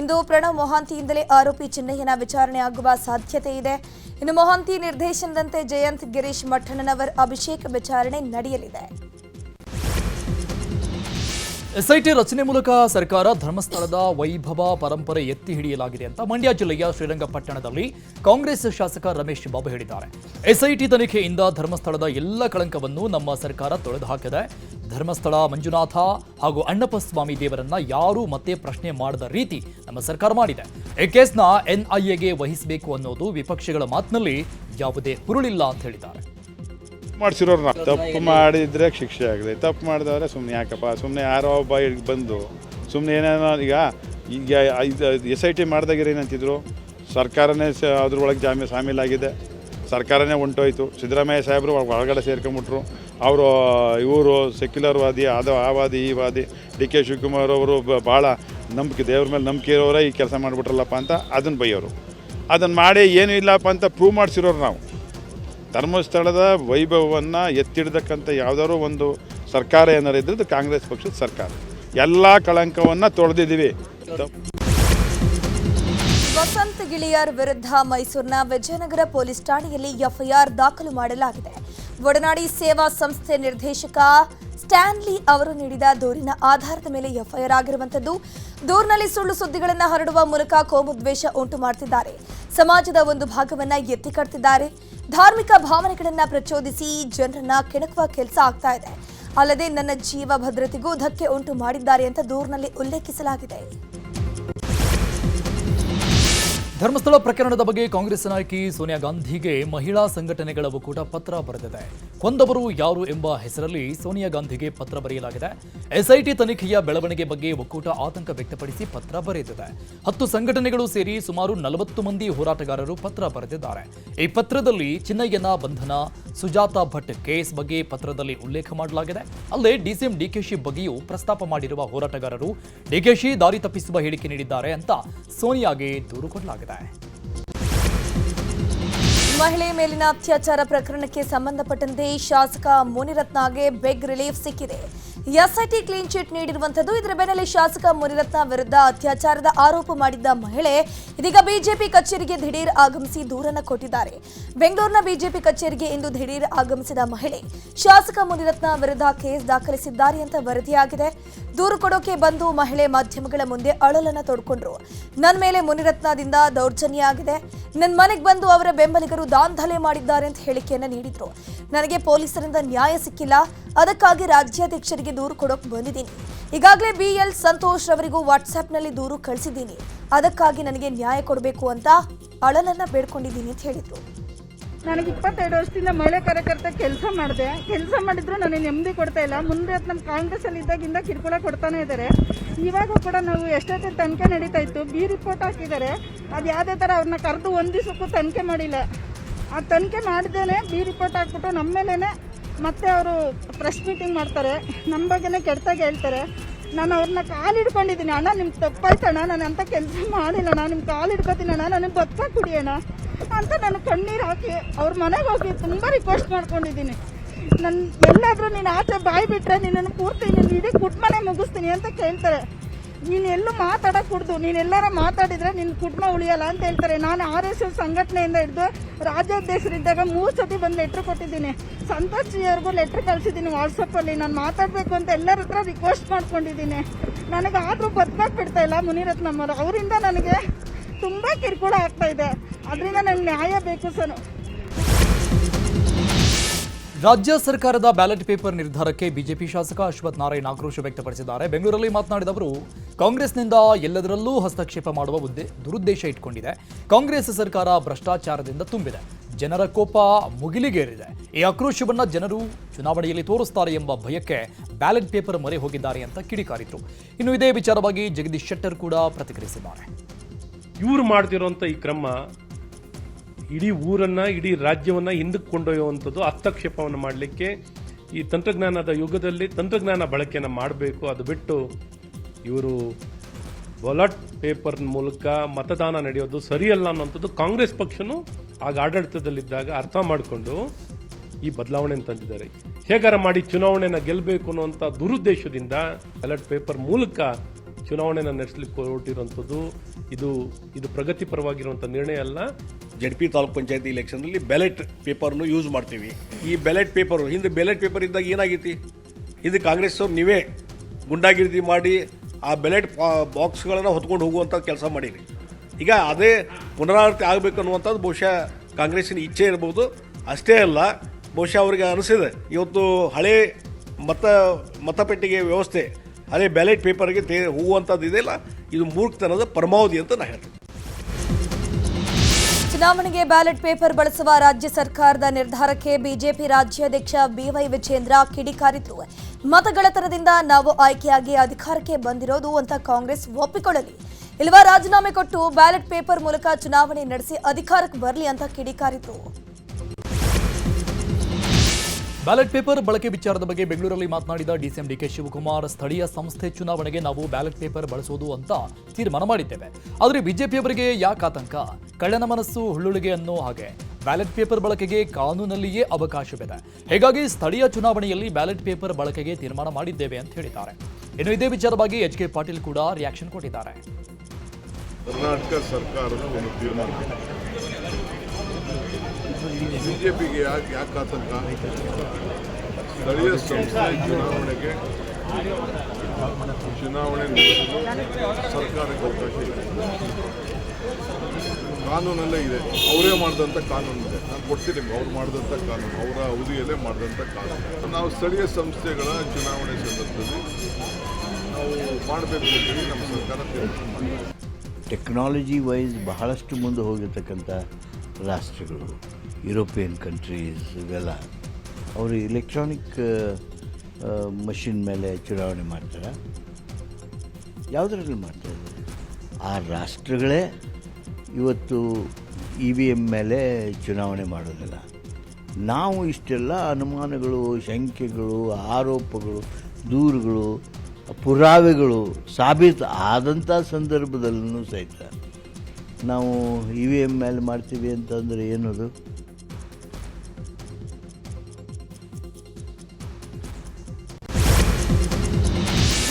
ಇಂದು ಪ್ರಣವ್ ಮೊಹಾಂತಿಯಿಂದಲೇ ಆರೋಪಿ ಚಿನ್ನಯ್ಯನ ವಿಚಾರಣೆ ಆಗುವ ಸಾಧ್ಯತೆ ಇದೆ. ಇನ್ನು ಮೊಹಾಂತಿ ನಿರ್ದೇಶನದಂತೆ ಜಯಂತ್, ಗಿರೀಶ್ ಮಠಣ್ಣನವರ್ ಅಭಿಷೇಕ ವಿಚಾರಣೆ ನಡೆಯಲಿದೆ. ಎಸ್ಐಟಿ ರಚನೆ ಮೂಲಕ ಸರ್ಕಾರ ಧರ್ಮಸ್ಥಳದ ವೈಭವ ಪರಂಪರೆ ಎತ್ತಿ ಹಿಡಿಯಲಾಗಿದೆ ಅಂತ ಮಂಡ್ಯ ಜಿಲ್ಲೆಯ ಶ್ರೀರಂಗಪಟ್ಟಣದಲ್ಲಿ ಕಾಂಗ್ರೆಸ್ ಶಾಸಕ ರಮೇಶ್ ಬಾಬು ಹೇಳಿದ್ದಾರೆ. ಎಸ್ಐಟಿ ತನಿಖೆಯಿಂದ ಧರ್ಮಸ್ಥಳದ ಎಲ್ಲ ಕಳಂಕವನ್ನು ನಮ್ಮ ಸರ್ಕಾರ ತೊಳೆದು ಹಾಕಿದೆ. ಧರ್ಮಸ್ಥಳ ಮಂಜುನಾಥ ಹಾಗೂ ಅಣ್ಣಪ್ಪ ಸ್ವಾಮಿ ದೇವರನ್ನ ಯಾರೂ ಮತ್ತೆ ಪ್ರಶ್ನೆ ಮಾಡದ ರೀತಿ ನಮ್ಮ ಸರ್ಕಾರ ಮಾಡಿದೆ. ಈ ಕೇಸ್ನ ಎನ್ಐಎಗೆ ವಹಿಸಬೇಕು ಅನ್ನೋದು ವಿಪಕ್ಷಗಳ ಮಾತಿನಲ್ಲಿ ಯಾವುದೇ ಹುರುಳಿಲ್ಲ ಅಂತ ಹೇಳಿದ್ದಾರೆ. ಮಾಡಿಸಿರೋರು ತಪ್ಪು ಮಾಡಿದ್ರೆ ಶಿಕ್ಷೆ ಆಗಲಿ. ತಪ್ಪು ಮಾಡಿದವ್ರೆ ಸುಮ್ಮನೆ ಯಾಕಪ್ಪ? ಸುಮ್ಮನೆ ಯಾರೋ ಒಬ್ಬ ಇಲ್ಲಿಗೆ ಬಂದು ಸುಮ್ಮನೆ ಏನೇನೋ ಈಗ ಈಗ ಎಸ್ ಐ ಟಿ ಮಾಡಿದಾಗ ಏನಂತಿದ್ರು? ಸರ್ಕಾರನೇ ಸ ಅದ್ರೊಳಗೆ ಜಾಮೀನು ಸಾಮೀಲಾಗಿದೆ. ಸರ್ಕಾರನೇ ಹೊಂಟೋಯ್ತು ಸಿದ್ದರಾಮಯ್ಯ ಸಾಹೇಬರು ಒಳಗಡೆ ಸೇರ್ಕೊಂಬಿಟ್ರು. ಅವರು, ಇವರು ಸೆಕ್ಯುಲರ್ವಾದಿ ಅದು ಆ ವಾದಿ ಈ ವಾದಿ ಡಿ ಕೆ ಶಿವಕುಮಾರ್ ಅವರು ಭಾಳ ನಂಬಿಕೆ, ದೇವ್ರ ಮೇಲೆ ನಂಬಿಕೆ ಇರೋರೇ ಈ ಕೆಲಸ ಮಾಡಿಬಿಟ್ರಲ್ಲಪ್ಪ ಅಂತ ಅದನ್ನು ಬೈಯೋರು. ಅದನ್ನು ಮಾಡಿ ಏನೂ ಇಲ್ಲಪ್ಪ ಅಂತ ಪ್ರೂವ್ ಮಾಡಿಸಿರೋರು ನಾವು. ಧರ್ಮಸ್ಥಳದ ವೈಭವವನ್ನು ಎತ್ತಿಡ್ತಕ್ಕಂಥ ಯಾವುದಾದ್ರು ಒಂದು ಸರ್ಕಾರ ಏನಾರು ಇದ್ರದ್ದು ಕಾಂಗ್ರೆಸ್ ಪಕ್ಷದ ಸರ್ಕಾರ. ಎಲ್ಲ ಕಳಂಕವನ್ನು ತೊಳೆದಿದ್ದೀವಿ ವಸಂತ್ ಗಿಳಿಯರ್ ವಿರುದ್ಧ ಮೈಸೂರಿನ ವಿಜಯನಗರ ಪೊಲೀಸ್ ಠಾಣೆಯಲ್ಲಿ ಎಫ್ಐಆರ್ ದಾಖಲು ಮಾಡಲಾಗಿದೆ. ಒಡನಾಡಿ ಸೇವಾ ಸಂಸ್ಥೆ ನಿರ್ದೇಶಕ ಸ್ಟ್ಯಾನ್ಲಿ ಅವರು ನೀಡಿದ ದೂರಿನ ಆಧಾರದ ಮೇಲೆ ಎಫ್ಐಆರ್ ಆಗಿರುವಂತದ್ದು ದೂರಿನಲ್ಲಿ ಸುಳ್ಳು ಸುದ್ದಿಗಳನ್ನು ಹರಡುವ ಮೂಲಕ ಕೋಮುದ್ವೇಷ ಉಂಟು ಮಾಡ್ತಿದ್ದಾರೆ. ಸಮಾಜದ ಒಂದು ಭಾಗವನ್ನು ಎತ್ತಿ ಧಾರ್ಮಿಕ ಭಾವನೆಗಳನ್ನ ಪ್ರಚೋದಿಸಿ ಜನರನ್ನ ಕೆಣಕುವ ಕೆಲಸ ಆಗ್ತಾ ಇದೆ. ಅಲ್ಲದೆ ನನ್ನ ಜೀವ ಭದ್ರತೆಗೂ ಧಕ್ಕೆ ಉಂಟು ಮಾಡಿದ್ದಾರೆ ಅಂತ ದೂರಿನಲ್ಲಿ ಉಲ್ಲೇಖಿಸಲಾಗಿದೆ. ಧರ್ಮಸ್ಥಳ ಪ್ರಕರಣದ ಬಗ್ಗೆ ಕಾಂಗ್ರೆಸ್ ನಾಯಕಿ ಸೋನಿಯಾ ಗಾಂಧಿಗೆ ಮಹಿಳಾ ಸಂಘಟನೆಗಳ ಒಕ್ಕೂಟ ಪತ್ರ ಬರೆದಿದೆ. ಕೊಂದವರು ಯಾರು ಎಂಬ ಹೆಸರಲ್ಲಿ ಸೋನಿಯಾ ಗಾಂಧಿಗೆ ಪತ್ರ ಬರೆಯಲಾಗಿದೆ. ಎಸ್ಐಟಿ ತನಿಖೆಯ ಬೆಳವಣಿಗೆ ಬಗ್ಗೆ ಒಕ್ಕೂಟ ಆತಂಕ ವ್ಯಕ್ತಪಡಿಸಿ ಪತ್ರ ಬರೆದಿದೆ. ಹತ್ತು ಸಂಘಟನೆಗಳು ಸೇರಿ ಸುಮಾರು ನಲವತ್ತು ಮಂದಿ ಹೋರಾಟಗಾರರು ಪತ್ರ ಬರೆದಿದ್ದಾರೆ. ಈ ಪತ್ರದಲ್ಲಿ ಚಿನ್ನಯ್ಯನ ಬಂಧನ, ಸುಜಾತಾ ಭಟ್ ಕೇಸ್ ಬಗ್ಗೆ ಪತ್ರದಲ್ಲಿ ಉಲ್ಲೇಖ ಮಾಡಲಾಗಿದೆ. ಅಲ್ಲದೆ ಡಿಸಿಎಂ ಡಿಕೆಶಿ ಬಗ್ಗೆಯೂ ಪ್ರಸ್ತಾಪ ಮಾಡಿರುವ ಹೋರಾಟಗಾರರು ಡಿಕೆಶಿ ದಾರಿ ತಪ್ಪಿಸುವ ಹೇಳಿಕೆ ನೀಡಿದ್ದಾರೆ ಅಂತ ಸೋನಿಯಾಗೆ ದೂರು ಕೊಡಲಾಗಿದೆ. ಮಹಿಳೆ ಮೇಲಿನ ಅತ್ಯಾಚಾರ ಪ್ರಕರಣಕ್ಕೆ ಸಂಬಂಧಪಟ್ಟಂತೆ ಶಾಸಕ ಮುನಿರತ್ನಗೆ ಬೆಗ್ ರಿಲೀಫ್ ಸಿಕ್ಕಿದೆ. ಎಸ್ಐಟಿ ಕ್ಲೀನ್ ಚಿಟ್ ನೀಡಿರುವಂತದ್ದು ಇದರ ಬೆನ್ನಲ್ಲೇ ಶಾಸಕ ಮುನಿರತ್ನ ವಿರುದ್ಧ ಅತ್ಯಾಚಾರದ ಆರೋಪ ಮಾಡಿದ್ದ ಮಹಿಳೆ ಇದೀಗ ಬಿಜೆಪಿ ಕಚೇರಿಗೆ ದಿಢೀರ್ ಆಗಮಿಸಿ ದೂರನ್ನು ಕೊಟ್ಟಿದ್ದಾರೆ. ಬೆಂಗಳೂರಿನ ಬಿಜೆಪಿ ಕಚೇರಿಗೆ ಇಂದು ದಿಢೀರ್ ಆಗಮಿಸಿದ ಮಹಿಳೆ ಶಾಸಕ ಮುನಿರತ್ನ ವಿರುದ್ಧ ಕೇಸ್ ದಾಖಲಿಸಿದ್ದಾರೆ ಅಂತ ವರದಿಯಾಗಿದೆ. ದೂರು ಕೊಡೋಕೆ ಬಂದು ಮಹಿಳೆ ಮಾಧ್ಯಮಗಳ ಮುಂದೆ ಅಳಲನ್ನ ತೊಡ್ಕೊಂಡ್ರು. ನನ್ನ ಮೇಲೆ ಮುನಿರತ್ನದಿಂದ ದೌರ್ಜನ್ಯ ಆಗಿದೆ. ನನ್ನ ಮನೆಗೆ ಬಂದು ಅವರ ಬೆಂಬಲಿಗರು ದಾಂಧಲೆ ಮಾಡಿದ್ದಾರೆ ಅಂತ ಹೇಳಿಕೆಯನ್ನ ನೀಡಿದ್ರು. ನನಗೆ ಪೊಲೀಸರಿಂದ ನ್ಯಾಯ ಸಿಕ್ಕಿಲ್ಲ. ಅದಕ್ಕಾಗಿ ರಾಜ್ಯಾಧ್ಯಕ್ಷರಿಗೆ ದೂರು ಕೊಡೋಕೆ ಬಂದಿದ್ದೀನಿ. ಈಗಾಗಲೇ ಬಿ ಎಲ್ ಸಂತೋಷ್ ಅವರಿಗೂ ವಾಟ್ಸ್ಆ್ಯಪ್ನಲ್ಲಿ ದೂರು ಕಳಿಸಿದ್ದೀನಿ. ಅದಕ್ಕಾಗಿ ನನಗೆ ನ್ಯಾಯ ಕೊಡಬೇಕು ಅಂತ ಅಳಲನ್ನ ಬೇಡ್ಕೊಂಡಿದ್ದೀನಿ ಅಂತ ಹೇಳಿದರು. ನನಗೆ ಇಪ್ಪತ್ತೆರಡು ವರ್ಷದಿಂದ ಮಹಿಳೆ ಕಾರ್ಯಕರ್ತ ಕೆಲಸ ಮಾಡಿದೆ. ಕೆಲಸ ಮಾಡಿದ್ರು ನನಗೆ ನೆಮ್ಮದಿ ಕೊಡ್ತಾ ಇಲ್ಲ. ಮುಂದೆ ನಮ್ಮ ಕಾಂಗ್ರೆಸ್ ಅಲ್ಲಿ ಇದ್ದಾಗಿಂದ ಕಿರುಕುಳ ಕೊಡ್ತಾನೆ ಇದ್ದಾರೆ ಇವಾಗ ಕೂಡ ನಾವು ಎಷ್ಟೊತ್ತಿಗೆ ತನಿಖೆ ನಡೀತಾ ಇತ್ತು, ಬಿ ರಿಪೋರ್ಟ್ ಹಾಕಿದ್ದಾರೆ ಅದು ಯಾವುದೇ ಥರ ಅವ್ರನ್ನ ಕರೆದು ಒಂದು ದಿವಸಕ್ಕೂ ತನಿಖೆ ಮಾಡಿಲ್ಲ. ಆ ತನಿಖೆ ಮಾಡಿದ್ದೇನೆ ಬಿ ರಿಪೋರ್ಟ್ ಹಾಕ್ಬಿಟ್ಟು ನಮ್ಮ ಮೇಲೇ ಮತ್ತೆ ಅವರು ಪ್ರೆಸ್ ಮೀಟಿಂಗ್ ಮಾಡ್ತಾರೆ. ನಮ್ಮ ಬಗ್ಗೆನೇ ಕೆಟ್ಟದಾಗಿ ಹೇಳ್ತಾರೆ. ನಾನು ಅವ್ರನ್ನ ಕಾಲು ಹಿಡ್ಕೊಂಡಿದ್ದೀನಿ, ಅಣ್ಣ, ನಿಮ್ಗೆ ತಪ್ಪಾಯ್ತಣ್ಣ, ನಾನು ಅಂತ ಕೆಲಸ ಮಾಡಿಲ್ಲಣ್ಣ ನಿಮ್ಗೆ ಕಾಲು ಹಿಡ್ಕೊತೀನಿ, ಅಣ್ಣ, ನನಗೆ ಬದುಕ ಕುಡಿಯೋಣ ಅಂತ ನಾನು ಕಣ್ಣೀರು ಹಾಕಿ ಅವ್ರ ಮನೆಗೆ ಹೋಗಿ ತುಂಬ ರಿಕ್ವೆಸ್ಟ್ ಮಾಡ್ಕೊಂಡಿದ್ದೀನಿ. ನನ್ನ ಎಲ್ಲಾದರೂ ನೀನು ಆಚೆ ಬಾಯಿ ಬಿಟ್ಟರೆ ನಿನ್ನನ್ನು ಪೂರ್ತಿ ನೀನು ಇಡೀ ಕುಟ್ಮನೆ ಮುಗಿಸ್ತೀನಿ ಅಂತ ಕೇಳ್ತಾರೆ. ನೀನು ಎಲ್ಲೂ ಮಾತಾಡೋಕೆ ಕುಡ್ದು, ನೀನು ಎಲ್ಲಾರ ಮಾತಾಡಿದರೆ ನಿನ್ನ ಕುಟುಂಬ ಉಳಿಯಲ್ಲ ಅಂತ ಹೇಳ್ತಾರೆ. ನಾನು ಆರ್ ಎಸ್ ಎಸ್ ಸಂಘಟನೆಯಿಂದ ಹಿಡಿದು ರಾಜ್ಯಾಧ್ಯಕ್ಷರಿದ್ದಾಗ ಮೂರು ಸತಿ ಬಂದು ಲೆಟ್ರ್ ಕೊಟ್ಟಿದ್ದೀನಿ. ಸಂತೋಷ್ ಅವ್ರಿಗೂ ಲೆಟ್ರ್ ಕಳಿಸಿದ್ದೀನಿ ವಾಟ್ಸಪ್ಪಲ್ಲಿ ನಾನು ಮಾತಾಡಬೇಕು ಅಂತ ಎಲ್ಲರ ಹತ್ರ ರಿಕ್ವೆಸ್ಟ್ ಮಾಡ್ಕೊಂಡಿದ್ದೀನಿ. ನನಗೆ ಆದರೂ ಬದುಕಕ್ಕೆ ಬಿಡ್ತಾ ಇಲ್ಲ ಮುನಿರತ್ನಮ್ಮರು ಅವರಿಂದ ನನಗೆ ತುಂಬ ಕಿರುಕುಳ ಆಗ್ತಾ ಇದೆ. ಅದರಿಂದ ನನಗೆ ನ್ಯಾಯ ಬೇಕು ಸರ್. ರಾಜ್ಯ ಸರ್ಕಾರದ ಬ್ಯಾಲೆಟ್ ಪೇಪರ್ ನಿರ್ಧಾರಕ್ಕೆ ಬಿಜೆಪಿ ಶಾಸಕ ಅಶ್ವಥ್ ನಾರಾಯಣ್ ಆಕ್ರೋಶ ವ್ಯಕ್ತಪಡಿಸಿದ್ದಾರೆ. ಬೆಂಗಳೂರಲ್ಲಿ ಮಾತನಾಡಿದ ಅವರು, ಕಾಂಗ್ರೆಸ್ನಿಂದ ಎಲ್ಲದರಲ್ಲೂ ಹಸ್ತಕ್ಷೇಪ ಮಾಡುವ ಉದ್ದೇ ದುರುದ್ದೇಶ ಇಟ್ಕೊಂಡಿದೆ. ಕಾಂಗ್ರೆಸ್ ಸರ್ಕಾರ ಭ್ರಷ್ಟಾಚಾರದಿಂದ ತುಂಬಿದೆ. ಜನರ ಕೋಪ ಮುಗಿಲಿಗೇರಿದೆ. ಈ ಆಕ್ರೋಶವನ್ನು ಜನರು ಚುನಾವಣೆಯಲ್ಲಿ ತೋರಿಸ್ತಾರೆ ಎಂಬ ಭಯಕ್ಕೆ ಬ್ಯಾಲೆಟ್ ಪೇಪರ್ ಮೊರೆ ಹೋಗಿದ್ದಾರೆ ಅಂತ ಕಿಡಿಕಾರಿದ್ರು. ಇನ್ನು ಇದೇ ವಿಚಾರವಾಗಿ ಜಗದೀಶ್ ಶೆಟ್ಟರ್ ಕೂಡ ಪ್ರತಿಕ್ರಿಯಿಸಿದ್ದಾರೆ. ಇವರು ಮಾಡ್ತಿರುವಂಥ ಈ ಕ್ರಮ ಇಡೀ ಊರನ್ನ, ಇಡೀ ರಾಜ್ಯವನ್ನ ಹಿಂದಕ್ಕೆ ಕೊಂಡೊಯ್ಯುವಂಥದ್ದು ಹಸ್ತಕ್ಷೇಪವನ್ನು ಮಾಡಲಿಕ್ಕೆ ಈ ತಂತ್ರಜ್ಞಾನದ ಯುಗದಲ್ಲಿ ತಂತ್ರಜ್ಞಾನ ಬಳಕೆಯನ್ನು ಮಾಡಬೇಕು. ಅದು ಬಿಟ್ಟು ಇವರು ಬಲಾಟ್ ಪೇಪರ್ ಮೂಲಕ ಮತದಾನ ನಡೆಯೋದು ಸರಿಯಲ್ಲ ಅನ್ನೋಂಥದ್ದು ಕಾಂಗ್ರೆಸ್ ಪಕ್ಷನೂ ಆಗ ಆಡಳಿತದಲ್ಲಿದ್ದಾಗ ಅರ್ಥ ಮಾಡಿಕೊಂಡು ಈ ಬದಲಾವಣೆಯನ್ನು ತಂದಿದ್ದಾರೆ. ಹೇಗಾರ ಮಾಡಿ ಚುನಾವಣೆನ ಗೆಲ್ಲಬೇಕು ಅನ್ನುವಂಥ ದುರುದ್ದೇಶದಿಂದ ಬ್ಯಾಲೆಟ್ ಪೇಪರ್ ಮೂಲಕ ಚುನಾವಣೆನ ನಡೆಸಲಿಕ್ಕೆ ಹೊರಟಿರುವಂಥದ್ದು ಇದು ಇದು ಪ್ರಗತಿಪರವಾಗಿರುವಂಥ ನಿರ್ಣಯ ಅಲ್ಲ. ಜಡ್ ಪಿ ತಾಲೂಕ್ ಪಂಚಾಯತಿ ಇಲೆಕ್ಷನ್ನಲ್ಲಿ ಬ್ಯಾಲೆಟ್ ಪೇಪರ್ನು ಯೂಸ್ ಮಾಡ್ತೀವಿ. ಈ ಬ್ಯಾಲೆಟ್ ಪೇಪರು ಹಿಂದೆ ಬ್ಯಾಲೆಟ್ ಪೇಪರ್ ಇದ್ದಾಗ ಏನಾಗೈತಿ? ಇದು ಕಾಂಗ್ರೆಸ್ ಅವ್ರು ನೀವೇ ಗುಂಡಾಗಿರ್ದಿ ಮಾಡಿ ಆ ಬ್ಯಾಲೆಟ್ ಬಾಕ್ಸ್ಗಳನ್ನು ಹೊತ್ಕೊಂಡು ಹೋಗುವಂಥ ಕೆಲಸ ಮಾಡಿರಿ. ಈಗ ಅದೇ ಪುನರಾವರ್ತಿ ಆಗಬೇಕು ಅನ್ನುವಂಥದ್ದು ಬಹುಶಃ ಕಾಂಗ್ರೆಸ್ಸಿನ ಇಚ್ಛೆ ಇರ್ಬೋದು. ಅಷ್ಟೇ ಅಲ್ಲ, ಬಹುಶಃ ಅವರಿಗೆ ಅನಿಸಿದೆ, ಇವತ್ತು ಹಳೆ ಮತ, ಮತಪೆಟ್ಟಿಗೆ ವ್ಯವಸ್ಥೆ, ಹಳೆ ಬ್ಯಾಲೆಟ್ ಪೇಪರ್ಗೆ ಹೋಗುವಂಥದ್ದು ಇದೆಯಲ್ಲ ಇದು ಮೂರ್ಖತನದ ಪರಮಾವಧಿ ಅಂತ ನಾನು ಹೇಳ್ತೀನಿ. ಚುನಾವಣೆಗೆ ಬ್ಯಾಲೆಟ್ ಪೇಪರ್ ಬಳಸುವ ರಾಜ್ಯ ಸರ್ಕಾರದ ನಿರ್ಧಾರಕ್ಕೆ ಬಿಜೆಪಿ ರಾಜ್ಯಾಧ್ಯಕ್ಷ ಬಿವೈ ವಿಜೇಂದ್ರ ಕಿಡಿಕಾರಿದ್ರು ಮತಗಳತನದಿಂದ ನಾವು ಆಯ್ಕೆಯಾಗಿ ಅಧಿಕಾರಕ್ಕೆ ಬಂದಿರೋದು ಅಂತ ಕಾಂಗ್ರೆಸ್ ಒಪ್ಪಿಕೊಳ್ಳಲಿ. ಇಲ್ವಾ ರಾಜೀನಾಮೆ ಕೊಟ್ಟು ಬ್ಯಾಲೆಟ್ ಪೇಪರ್ ಮೂಲಕ ಚುನಾವಣೆ ನಡೆಸಿ ಅಧಿಕಾರಕ್ಕೆ ಬರಲಿ ಅಂತ ಕಿಡಿಕಾರಿದ್ರು ಬ್ಯಾಲೆಟ್ ಪೇಪರ್ ಬಳಕೆ ವಿಚಾರದ ಬಗ್ಗೆ ಬೆಂಗಳೂರಲ್ಲಿ ಮಾತನಾಡಿದ ಡಿಸಿಎಂ ಡಿಕೆ ಶಿವಕುಮಾರ್, ಸ್ಥಳೀಯ ಸಂಸ್ಥೆ ಚುನಾವಣೆಗೆ ನಾವು ಬ್ಯಾಲೆಟ್ ಪೇಪರ್ ಬಳಸೋದು ಅಂತ ತೀರ್ಮಾನ ಮಾಡಿದ್ದೇವೆ. ಆದರೆ ಬಿಜೆಪಿಯವರಿಗೆ ಯಾಕೆ ಆತಂಕ? ಕಳ್ಳನ ಮನಸ್ಸು ಹುಳ್ಳುಳಿಗೆ ಅನ್ನೋ ಹಾಗೆ. ಬ್ಯಾಲೆಟ್ ಪೇಪರ್ ಬಳಕೆಗೆ ಕಾನೂನಲ್ಲಿಯೇ ಅವಕಾಶವಿದೆ. ಹೀಗಾಗಿ ಸ್ಥಳೀಯ ಚುನಾವಣೆಯಲ್ಲಿ ಬ್ಯಾಲೆಟ್ ಪೇಪರ್ ಬಳಕೆಗೆ ತೀರ್ಮಾನ ಮಾಡಿದ್ದೇವೆ ಅಂತ ಹೇಳಿದ್ದಾರೆ. ಇನ್ನು ಇದೇ ವಿಚಾರವಾಗಿ ಎಚ್ ಕೆ ಪಾಟೀಲ್ ಕೂಡ ರಿಯಾಕ್ಷನ್ ಕೊಟ್ಟಿದ್ದಾರೆ. ಕರ್ನಾಟಕ ಸರ್ಕಾರದ ಒಂದು ತೀರ್ಮಾನ ಬಿಜೆಪಿಗೆ ಯಾಕೆ ಯಾಕೆ ಆತಂಕ? ಸ್ಥಳೀಯ ಸಂಸ್ಥೆ ಚುನಾವಣೆಗೆ ಚುನಾವಣೆ ನಡೆಸಲು ಸರ್ಕಾರಕ್ಕೆ ಅವಕಾಶ ಇದೆ. ಕಾನೂನಲ್ಲೇ ಇದೆ. ಅವರೇ ಮಾಡಿದಂಥ ಕಾನೂನು ಇದೆ. ನಾನು ಕೊಡ್ತೀನಿ ಅವ್ರು ಮಾಡಿದಂಥ ಕಾನೂನು, ಅವರ ಅವಧಿಯಲ್ಲೇ ಮಾಡಿದಂಥ ಕಾನೂನು. ನಾವು ಸ್ಥಳೀಯ ಸಂಸ್ಥೆಗಳ ಚುನಾವಣೆ ಸಂದರ್ಭದಲ್ಲಿ ನಾವು ಮಾಡಬೇಕು ಅಂತೇಳಿ ನಮ್ಮ ಸರ್ಕಾರ ತೀರ್ಮಾನ ಟೆಕ್ನಾಲಜಿ ವೈಸ್ ಬಹಳಷ್ಟು ಮುಂದೆ ಹೋಗಿರ್ತಕ್ಕಂಥ ರಾಷ್ಟ್ರಗಳು. ಯುರೋಪಿಯನ್ ಕಂಟ್ರೀಸ್ ಇವೆಲ್ಲ. ಅವರು ಇಲೆಕ್ಟ್ರಾನಿಕ್ ಮಷಿನ್ ಮೇಲೆ ಚುನಾವಣೆ ಮಾಡ್ತಾರೆ. ಯಾವುದರಲ್ಲಿ ಮಾಡ್ತಾರೆ? ಆ ರಾಷ್ಟ್ರಗಳೇ ಇವತ್ತು ಇ ವಿ ಎಂ ಮೇಲೆ ಚುನಾವಣೆ ಮಾಡೋದಿಲ್ಲ. ನಾವು ಇಷ್ಟೆಲ್ಲ ಅನುಮಾನಗಳು, ಶಂಕೆಗಳು, ಆರೋಪಗಳು, ದೂರುಗಳು, ಪುರಾವೆಗಳು ಸಾಬೀತು ಆದಂಥ ಸಂದರ್ಭದಲ್ಲೂ ಸಹಿತ ನಾವು ಇ ವಿ ಎಂ ಮೇಲೆ ಮಾಡ್ತೀವಿ ಅಂತಂದರೆ ಏನದು?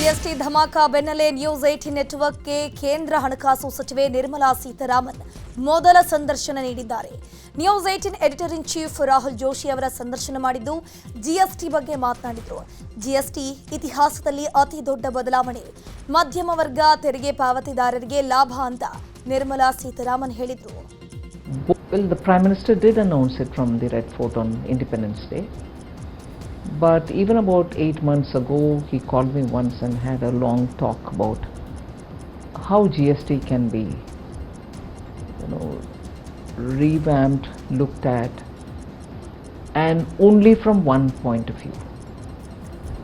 ಜಿಎಸ್ಟಿ ಧಮಾಕ ಬೆನ್ನಲ್ಲೇ ನ್ಯೂಸ್ ಏಟಿ ನೆಟ್ವರ್ಕ್ಗೆ ಕೇಂದ್ರ ಹಣಕಾಸು ಸಚಿವೆ ನಿರ್ಮಲಾ ಸೀತಾರಾಮನ್ ಮೊದಲ ಸಂದರ್ಶನ ನೀಡಿದ್ದಾರೆ. News eighteen editor in chief Rahul Joshi ಅವರ ಸಂದರ್ಶನ ಮಾಡಿದ್ದು ಜಿಎಸ್ಟಿ ಬಗ್ಗೆ ಮಾತನಾಡಿದರು. ಜಿಎಸ್ಟಿ ಇತಿಹಾಸದಲ್ಲಿ ಅತಿ ದೊಡ್ಡ ಬದಲಾವಣೆ. ಮಧ್ಯಮ ವರ್ಗ ತೆರಿಗೆ ಪಾವತಿದಾರರಿಗೆ ಲಾಭ ಅಂತ ನಿರ್ಮಲಾ ಸೀತಾರಾಮನ್ ಹೇಳಿದರು. Well, the Prime Minister did announce it from the Red Fort on Independence Day. But even about eight months ago, he called me once and had a long talk about how GST can be, you know, revamped, looked at, and only from one point of view.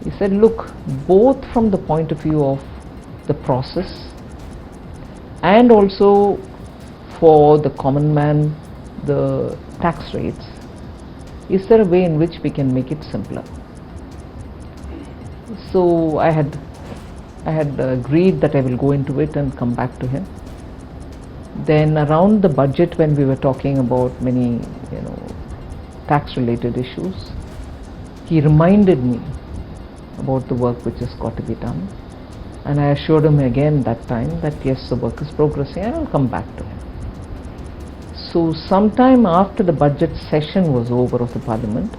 He said, look, both from the point of view of the process and also for the common man, the tax rates, is there a way in which we can make it simpler? So I had, I had agreed that I will go into it and come back to him. Then around the budget, when we were talking about many, you know, tax-related issues, he reminded me about the work which has got to be done. And I assured him again that time that yes, the work is progressing and I'll come back to him. So, sometime after the budget session was over of the parliament,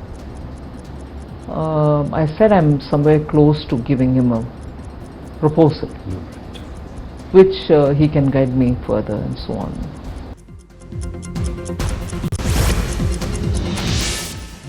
uh, I said I'm somewhere close to giving him a proposal, which uh, he can guide me further and so on.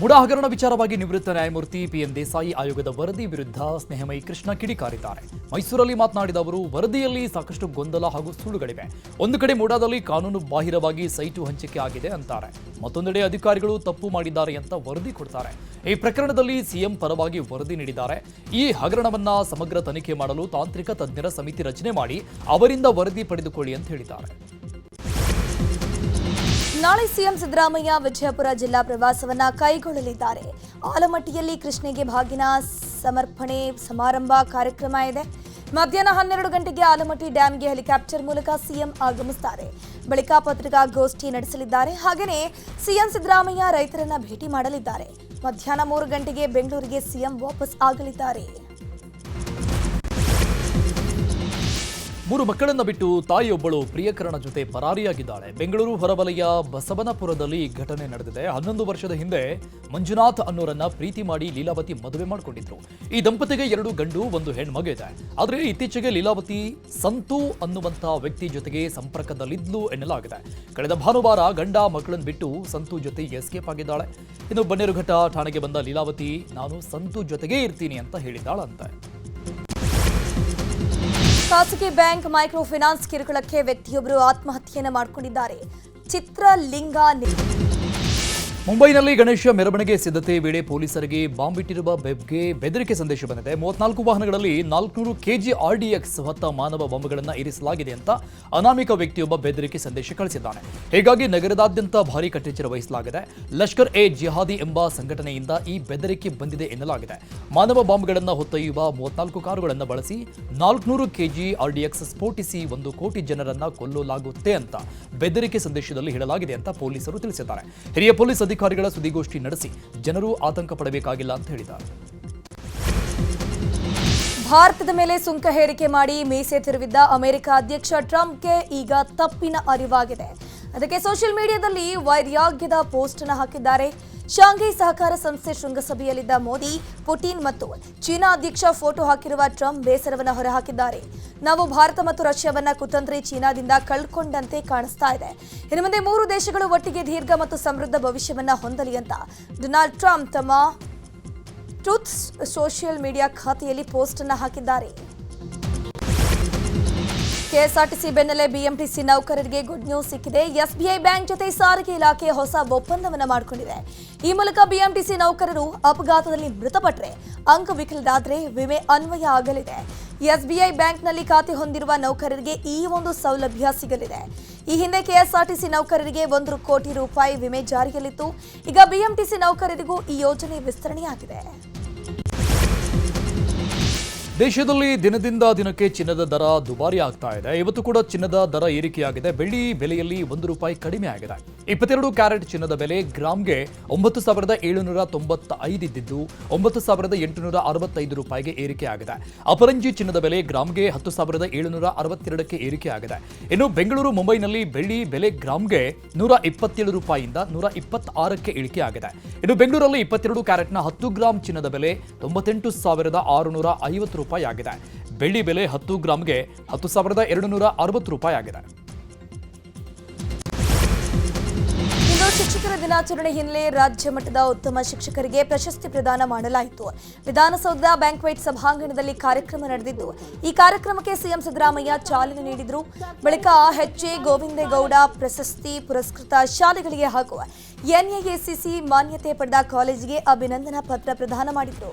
MUDA ಹಗರಣ ವಿಚಾರವಾಗಿ ನಿವೃತ್ತ ನ್ಯಾಯಮೂರ್ತಿ PM Desai ಆಯೋಗದ ವರದಿ ವಿರುದ್ಧ ಸ್ನೇಹಮಯಿ ಕೃಷ್ಣ ಕಿಡಿಕಾರಿದ್ದಾರೆ. ಮೈಸೂರಲ್ಲಿ ಮಾತನಾಡಿದ ಅವರು, ವರದಿಯಲ್ಲಿ ಸಾಕಷ್ಟು ಗೊಂದಲ ಹಾಗೂ ಸುಳ್ಳುಗಳಿವೆ. ಒಂದು ಕಡೆ ಮೂಡಾದಲ್ಲಿ ಕಾನೂನು ಬಾಹಿರವಾಗಿ ಸೈಟು ಹಂಚಿಕೆ ಆಗಿದೆ ಅಂತಾರೆ. ಮತ್ತೊಂದೆಡೆ ಅಧಿಕಾರಿಗಳು ತಪ್ಪು ಮಾಡಿದ್ದಾರೆ ಅಂತ ವರದಿ ಕೊಡ್ತಾರೆ. ಈ ಪ್ರಕರಣದಲ್ಲಿ ಸಿಎಂ ಪರವಾಗಿ ವರದಿ ನೀಡಿದ್ದಾರೆ. ಈ ಹಗರಣವನ್ನ ಸಮಗ್ರ ತನಿಖೆ ಮಾಡಲು ತಾಂತ್ರಿಕ ತಜ್ಞರ ಸಮಿತಿ ರಚನೆ ಮಾಡಿ, ಅವರಿಂದ ವರದಿ ಪಡೆದುಕೊಳ್ಳಿ ಅಂತ ಹೇಳಿದ್ದಾರೆ. ನಾಳೆ ಸಿಎಂ ಸಿದ್ದರಾಮಯ್ಯ ವಿಜಯಪುರ ಜಿಲ್ಲಾ ಪ್ರವಾಸವನ್ನ ಕೈಗೊಳ್ಳಲಿದ್ದಾರೆ. ಆಲಮಟ್ಟಿಯಲ್ಲಿ ಕೃಷ್ಣಗೆ ಭಾಗಿನ ಸಮರ್ಪಣೆ ಸಮಾರಂಭ ಕಾರ್ಯಕ್ರಮ ಇದೆ. ಮಧ್ಯಾಹ್ನ ಹನ್ನೆರಡು ಗಂಟೆಗೆ ಆಲಮಟ್ಟಿ ಡ್ಯಾಂಗೆ ಹೆಲಿಕಾಪ್ಟರ್ ಮೂಲಕ ಸಿಎಂ ಆಗಮಿಸುತ್ತಾರೆ ಬಳಿಕ ಪತ್ರಿಕಾಗೋಷ್ಠಿ ನಡೆಸಲಿದ್ದಾರೆ. ಹಾಗೆಯೇ ಸಿಎಂ ಸಿದ್ದರಾಮಯ್ಯ ರೈತರನ್ನ ಭೇಟಿ ಮಾಡಲಿದ್ದಾರೆ. ಮಧ್ಯಾಹ್ನ ಮೂರು ಗಂಟೆಗೆ ಬೆಂಗಳೂರಿಗೆ ಸಿಎಂ ವಾಪಸ್ ಆಗಲಿದ್ದಾರೆ. ಮೂರು ಮಕ್ಕಳನ್ನ ಬಿಟ್ಟು ತಾಯಿಯೊಬ್ಬಳು ಪ್ರಿಯಕರಣ ಜೊತೆ ಪರಾರಿಯಾಗಿದ್ದಾಳೆ. ಬೆಂಗಳೂರು ಹೊರವಲಯ ಬಸವನಪುರದಲ್ಲಿ ಈ ಘಟನೆ ನಡೆದಿದೆ. ಹನ್ನೊಂದು ವರ್ಷದ ಹಿಂದೆ ಮಂಜುನಾಥ್ ಅನ್ನೋರನ್ನ ಪ್ರೀತಿ ಮಾಡಿ ಲೀಲಾವತಿ ಮದುವೆ ಮಾಡಿಕೊಂಡಿದ್ರು. ಈ ದಂಪತಿಗೆ ಎರಡು ಗಂಡು, ಒಂದು ಹೆಣ್ಮಗು ಇದೆ. ಆದರೆ ಇತ್ತೀಚೆಗೆ ಲೀಲಾವತಿ ಸಂತು ಅನ್ನುವಂಥ ವ್ಯಕ್ತಿ ಜೊತೆಗೆ ಸಂಪರ್ಕದಲ್ಲಿದ್ಲು ಎನ್ನಲಾಗಿದೆ. ಕಳೆದ ಭಾನುವಾರ ಗಂಡ ಮಕ್ಕಳನ್ನು ಬಿಟ್ಟು ಸಂತು ಜೊತೆ ಎಸ್ಕೇಪ್ ಆಗಿದ್ದಾಳೆ. ಇನ್ನು ಬನ್ನೇರುಘಟ್ಟ ಠಾಣೆಗೆ ಬಂದ ಲೀಲಾವತಿ, ನಾನು ಸಂತು ಜೊತೆಗೇ ಇರ್ತೀನಿ ಅಂತ ಹೇಳಿದ್ದಾಳಂತೆ. ಖಾಸಗಿ ಬ್ಯಾಂಕ್ ಮೈಕ್ರೋ ಫೈನಾನ್ಸ್ ಕಿರುಕುಳಕ್ಕೆ ವ್ಯಕ್ತಿಯೊಬ್ಬರು ಆತ್ಮಹತ್ಯೆಯನ್ನು ಮಾಡಿಕೊಂಡಿದ್ದಾರೆ. ಚಿತ್ರಲಿಂಗ ಮುಂಬೈನಲ್ಲಿ ಗಣೇಶ ಮೆರವಣಿಗೆ ಸಿದ್ಧತೆ ವೇಳೆ ಪೊಲೀಸರಿಗೆ ಬಾಂಬ್ ಇಟ್ಟಿರುವ ಬೆಬ್ಗೆ ಬೆದರಿಕೆ ಸಂದೇಶ ಬಂದಿದೆ. ಮೂವತ್ನಾಲ್ಕು ವಾಹನಗಳಲ್ಲಿ ನಾಲ್ಕುನೂರು ಕೆಜಿ ಆರ್ಡಿಎಕ್ಸ್ ಹೊತ್ತ ಮಾನವ ಬಾಂಬ್ಗಳನ್ನು ಇರಿಸಲಾಗಿದೆ ಅಂತ ಅನಾಮಿಕ ವ್ಯಕ್ತಿಯೊಬ್ಬ ಬೆದರಿಕೆ ಸಂದೇಶ ಕಳಿಸಿದ್ದಾನೆ. ಹೀಗಾಗಿ ನಗರದಾದ್ಯಂತ ಭಾರೀ ಕಟ್ಟೆಚ್ಚರ ವಹಿಸಲಾಗಿದೆ. ಲಷ್ಕರ್ ಎ ಜಿಹಾದಿ ಎಂಬ ಸಂಘಟನೆಯಿಂದ ಈ ಬೆದರಿಕೆ ಬಂದಿದೆ ಎನ್ನಲಾಗಿದೆ. ಮಾನವ ಬಾಂಬ್ಗಳನ್ನು ಹೊತ್ತೊಯ್ಯುವ ಮೂವತ್ನಾಲ್ಕು ಕಾರುಗಳನ್ನು ಬಳಸಿ ನಾಲ್ಕುನೂರು ಕೆಜಿ ಆರ್ಡಿಎಕ್ಸ್ ಸ್ಫೋಟಿಸಿ ಒಂದು ಕೋಟಿ ಜನರನ್ನ ಕೊಲ್ಲಲಾಗುತ್ತೆ ಅಂತ ಬೆದರಿಕೆ ಸಂದೇಶದಲ್ಲಿ ಹೇಳಲಾಗಿದೆ ಅಂತ ಪೊಲೀಸರು ತಿಳಿಸಿದ್ದಾರೆ. ಹಿರಿಯ ಪೊಲೀಸ್ ಅಧಿಕಾರಿಗಳ ಸುದ್ದಿಗೋಷ್ಠಿ ನಡೆಸಿ ಜನರು ಆತಂಕ ಪಡಬೇಕಾಗಿಲ್ಲ ಅಂತ ಹೇಳಿದ್ದಾರೆ. ಭಾರತದ ಮೇಲೆ ಸುಂಕ ಹೇರಿಕೆ ಮಾಡಿ ಮೀಸೆ ತಿರುವಿದ್ದ ಅಮೆರಿಕ ಅಧ್ಯಕ್ಷ ಟ್ರಂಪ್ಗೆ ಈಗ ತಪ್ಪಿನ ಅರಿವಾಗಿದೆ. ಅದಕ್ಕೆ ಸೋಷಿಯಲ್ ಮೀಡಿಯಾದಲ್ಲಿ ವೈರ್ಯಾಗ್ಯದ ಪೋಸ್ಟ್ ಅನ್ನು ಹಾಕಿದ್ದಾರೆ. ಶಾಂಘೈ ಸಹಕಾರ ಸಂಸ್ಥೆ ಶೃಂಗಸಭೆಯಲ್ಲಿದ್ದ ಮೋದಿ, ಪುಟಿನ್ ಮತ್ತು ಚೀನಾ ಅಧ್ಯಕ್ಷ ಫೋಟೋ ಹಾಕಿರುವ ಟ್ರಂಪ್ ಬೇಸರವನ್ನು ಹೊರಹಾಕಿದ್ದಾರೆ. ನಾವು ಭಾರತ ಮತ್ತು ರಷ್ಯಾವನ್ನ ಕುತಂತ್ರಿ ಚೀನಾದಿಂದ ಕಳ್ಕೊಂಡಂತೆ ಕಾಣಿಸ್ತಾ ಇದೆ. ಇನ್ನು ಮುಂದೆ ಮೂರು ದೇಶಗಳು ಒಟ್ಟಿಗೆ ದೀರ್ಘ ಮತ್ತು ಸಮೃದ್ಧ ಭವಿಷ್ಯವನ್ನ ಹೊಂದಲಿ ಅಂತ ಡೊನಾಲ್ಡ್ ಟ್ರಂಪ್ ತಮ್ಮ ಟ್ರೂತ್ ಸೋಷಿಯಲ್ ಮೀಡಿಯಾ ಖಾತೆಯಲ್ಲಿ ಪೋಸ್ಟ್ ಅನ್ನು ಹಾಕಿದ್ದಾರೆ. ಕೆಎಸ್ಆರ್ಟಿಸಿ ಬೆನ್ನಲ್ಲೇ ಬಿಎಂಟಿಸಿ ನೌಕರರಿಗೆ ಗುಡ್ ನ್ಯೂಸ್ ಸಿಕ್ಕಿದೆ. ಎಸ್ಬಿಐ ಬ್ಯಾಂಕ್ ಜೊತೆ ಸಾರಿಗೆ ಇಲಾಖೆ ಹೊಸ ಒಪ್ಪಂದವನ್ನು ಮಾಡಿಕೊಂಡಿದೆ. ಈ ಮೂಲಕ ಬಿಎಂಟಿಸಿ ನೌಕರರು ಅಪಘಾತದಲ್ಲಿ ಮೃತಪಟ್ಟರೆ ಅಂಗವಿಕಲರಾದರೆ ವಿಮೆ ಅನ್ವಯ ಆಗಲಿದೆ. ಎಸ್ಬಿಐ ಬ್ಯಾಂಕ್ನಲ್ಲಿ ಖಾತೆ ಹೊಂದಿರುವ ನೌಕರರಿಗೆ ಈ ಒಂದು ಸೌಲಭ್ಯ ಸಿಗಲಿದೆ. ಈ ಹಿಂದೆ ಕೆಎಸ್ಆರ್ಟಿಸಿ ನೌಕರರಿಗೆ ಒಂದು ಕೋಟಿ ರೂಪಾಯಿ ವಿಮೆ ಜಾರಿಯಲ್ಲಿತ್ತು. ಈಗ ಬಿಎಂಟಿಸಿ ನೌಕರರಿಗೂ ಈ ಯೋಜನೆ ವಿಸ್ತರಣೆಯಾಗಿದೆ. ದೇಶದಲ್ಲಿ ದಿನದಿಂದ ದಿನಕ್ಕೆ ಚಿನ್ನದ ದರ ದುಬಾರಿ ಆಗ್ತಾ ಇದೆ. ಇವತ್ತು ಕೂಡ ಚಿನ್ನದ ದರ ಏರಿಕೆಯಾಗಿದೆ. ಬೆಳ್ಳಿ ಬೆಲೆಯಲ್ಲಿ ಒಂದು ರೂಪಾಯಿ ಕಡಿಮೆ ಆಗಿದೆ. ಇಪ್ಪತ್ತೆರಡು ಕ್ಯಾರೆಟ್ ಚಿನ್ನದ ಬೆಲೆ ಗ್ರಾಮ್ಗೆ ಒಂಬತ್ತು ಸಾವಿರದ ಏಳುನೂರ ತೊಂಬತ್ತ ಐದಿದ್ದು ಒಂಬತ್ತು ಸಾವಿರದ ಎಂಟುನೂರ ಅರವತ್ತೈದು ರೂಪಾಯಿಗೆ ಏರಿಕೆಯಾಗಿದೆ ಅಪರಂಜಿ ಚಿನ್ನದ ಬೆಲೆ ಗ್ರಾಮ್ಗೆ ಹತ್ತು ಸಾವಿರದ ಏಳುನೂರ ಅರವತ್ತೆರಡಕ್ಕೆ ಏರಿಕೆಯಾಗಿದೆ ಇನ್ನು ಬೆಂಗಳೂರು, ಮುಂಬೈನಲ್ಲಿ ಬೆಳ್ಳಿ ಬೆಲೆ ಗ್ರಾಮ್ಗೆ ನೂರ ಇಪ್ಪತ್ತೇಳು ರೂಪಾಯಿಯಿಂದ ನೂರ ಇಪ್ಪತ್ತಾರಕ್ಕೆ ಇಳಿಕೆಯಾಗಿದೆ ಇನ್ನು ಬೆಂಗಳೂರಲ್ಲಿ ಇಪ್ಪತ್ತೆರಡು ಕ್ಯಾರೆಟ್ನ ಹತ್ತು ಗ್ರಾಂ ಚಿನ್ನದ ಬೆಲೆ ತೊಂಬತ್ತೆಂಟು ಸಾವಿರದ ಆರುನೂರ ಐವತ್ತು ರೂಪಾಯಿ ಆಗಿದೆ. ಬೆಳ್ಳಿ ಬೆಲೆ ಹತ್ತು ಗ್ರಾಮ್ಗೆ ಹತ್ತು ಸಾವಿರದ ಎರಡು ನೂರ ಅರವತ್ತು ರೂಪಾಯಿ ಆಗಿದೆ. ಶಿಕ್ಷಕರ ದಿನಾಚರಣೆ ಹಿನ್ನೆಲೆ ರಾಜ್ಯ ಮಟ್ಟದ ಉತ್ತಮ ಶಿಕ್ಷಕರಿಗೆ ಪ್ರಶಸ್ತಿ ಪ್ರದಾನ ಮಾಡಲಾಯಿತು. ವಿಧಾನಸೌಧದ ಬ್ಯಾಂಕ್ವೆಟ್ ಸಭಾಂಗಣದಲ್ಲಿ ಕಾರ್ಯಕ್ರಮ ನಡೆದಿದ್ದು, ಈ ಕಾರ್ಯಕ್ರಮಕ್ಕೆ ಸಿಎಂ ಸಿದ್ದರಾಮಯ್ಯ ಚಾಲನೆ ನೀಡಿದರು. ಬಳಿಕ ಎಚ್ಎ ಗೋವಿಂದೇಗೌಡ ಪ್ರಶಸ್ತಿ ಪುರಸ್ಕೃತ ಶಾಲೆಗಳಿಗೆ ಹಾಗೂ ಎನ್ಎಎಸಿಸಿ ಮಾನ್ಯತೆ ಪಡೆದ ಕಾಲೇಜಿಗೆ ಅಭಿನಂದನಾ ಪತ್ರ ಪ್ರದಾನ ಮಾಡಿದರು.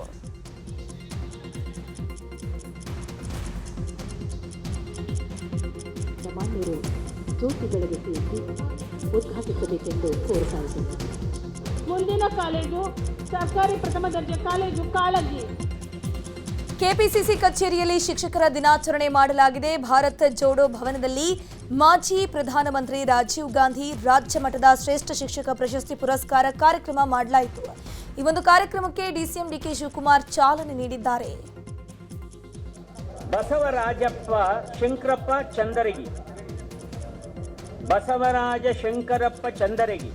ಸಾಮಾನ್ಯರು ಜ್ಯೋತಿ ಸೇರಿಸಿ ಉದ್ಘಾಟಿಸಬೇಕೆಂದು ಕೋರ್ತಾ ಇದ್ದೇನೆ ಮುಂದಿನ ಕಾಲೇಜು ಸರ್ಕಾರಿ ಪ್ರಥಮ ದರ್ಜೆ ಕಾಲೇಜು ಕಾಳಜಿ ಕೆಪಿಸಿಸಿ ಕಚೇರಿಯಲ್ಲಿ ಶಿಕ್ಷಕರ ದಿನಾಚರಣೆ ಮಾಡಲಾಗಿದೆ. ಭಾರತ ಜೋಡೋ ಭವನದಲ್ಲಿ ಮಾಜಿ ಪ್ರಧಾನಮಂತ್ರಿ ರಾಜೀವ್ ಗಾಂಧಿ ರಾಜ್ಯ ಮಟ್ಟದ ಶ್ರೇಷ್ಠ ಶಿಕ್ಷಕ ಪ್ರಶಸ್ತಿ ಪುರಸ್ಕಾರ ಕಾರ್ಯಕ್ರಮ ಮಾಡಲಾಯಿತು. ಈ ಒಂದು ಕಾರ್ಯಕ್ರಮಕ್ಕೆ ಡಿಸಿಎಂ ಡಿಕೆ ಶಿವಕುಮಾರ್ ಚಾಲನೆ ನೀಡಿದ್ದಾರೆ. ಬಸವರಾಜಪ್ಪ ಶಂಕರಪ್ಪ ಚಂದರಗಿ. ಬಸವರಾಜ ಶಂಕರಪ್ಪ ಚಂದರಗಿ.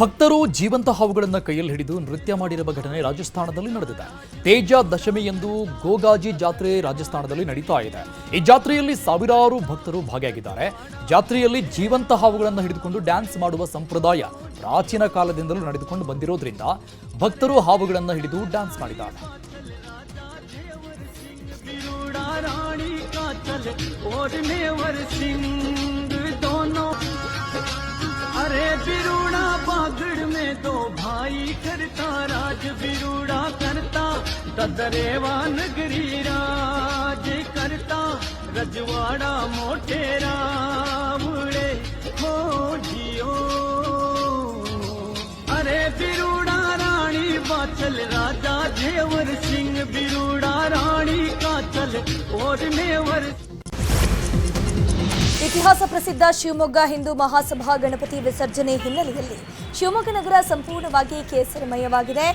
ಭಕ್ತರು ಜೀವಂತ ಹಾವುಗಳನ್ನು ಕೈಯಲ್ಲಿ ಹಿಡಿದು ನೃತ್ಯ ಮಾಡಿರುವ ಘಟನೆ ರಾಜಸ್ಥಾನದಲ್ಲಿ ನಡೆದಿದೆ. ತೇಜ ದಶಮಿ ಎಂದು ಗೋಗಾಜಿ ಜಾತ್ರೆ ರಾಜಸ್ಥಾನದಲ್ಲಿ ನಡೀತಾ ಇದೆ. ಈ ಜಾತ್ರೆಯಲ್ಲಿ ಸಾವಿರಾರು ಭಕ್ತರು ಭಾಗಿಯಾಗಿದ್ದಾರೆ. ಜಾತ್ರೆಯಲ್ಲಿ ಜೀವಂತ ಹಾವುಗಳನ್ನು ಹಿಡಿದುಕೊಂಡು ಡ್ಯಾನ್ಸ್ ಮಾಡುವ ಸಂಪ್ರದಾಯ ಪ್ರಾಚೀನ ಕಾಲದಿಂದಲೂ ನಡೆದುಕೊಂಡು ಬಂದಿರೋದ್ರಿಂದ ಭಕ್ತರು ಹಾವುಗಳನ್ನು ಹಿಡಿದು ಡ್ಯಾನ್ಸ್ ಮಾಡಿದ್ದಾರೆ. अरे बिरूड़ा बागड़ में दो भाई करता राज बिरूड़ा करता ददरेवा नगरी राज करता। रजवाड़ा मोटेरा मुड़े हो जियो। अरे बिरूड़ा रानी बाचल राजा देवर सिंह बिरूड़ा रानी का चल और मेवर ಇತಿಹಾಸ ಪ್ರಸಿದ್ಧ ಶಿವಮೊಗ್ಗ ಹಿಂದೂ ಮಹಾಸಭಾ ಗಣಪತಿ ವಿಸರ್ಜನೆ ಹಿನ್ನೆಲೆಯಲ್ಲಿ ಶಿವಮೊಗ್ಗ ನಗರ ಸಂಪೂರ್ಣವಾಗಿ ಕೇಸರಮಯವಾಗಿದೆ